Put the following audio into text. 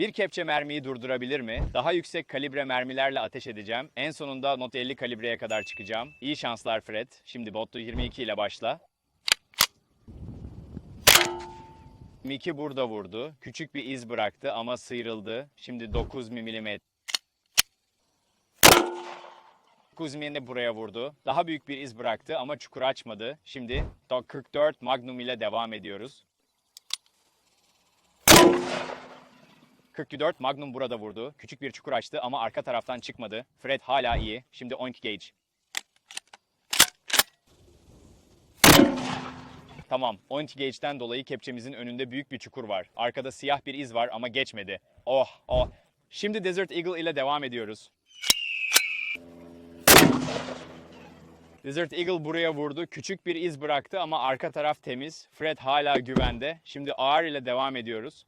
Bir kepçe mermiyi durdurabilir mi? Daha yüksek kalibre mermilerle ateş edeceğim. En sonunda not 50 kalibreye kadar çıkacağım. İyi şanslar Fred. Şimdi Bottu 22 ile başla. 22 burada vurdu. Küçük bir iz bıraktı ama sıyrıldı. Şimdi 9 milimetre. 9 de buraya vurdu. Daha büyük bir iz bıraktı ama çukur açmadı. Şimdi 44 Magnum ile devam ediyoruz. 44 Magnum burada vurdu. Küçük bir çukur açtı ama arka taraftan çıkmadı. Fred hala iyi. Şimdi 12 gauge. Tamam. 12 gauge'den dolayı kepçemizin önünde büyük bir çukur var. Arkada siyah bir iz var ama geçmedi. Oh, oh. Şimdi Desert Eagle ile devam ediyoruz. Desert Eagle buraya vurdu. Küçük bir iz bıraktı ama arka taraf temiz. Fred hala güvende. Şimdi ağır ile devam ediyoruz.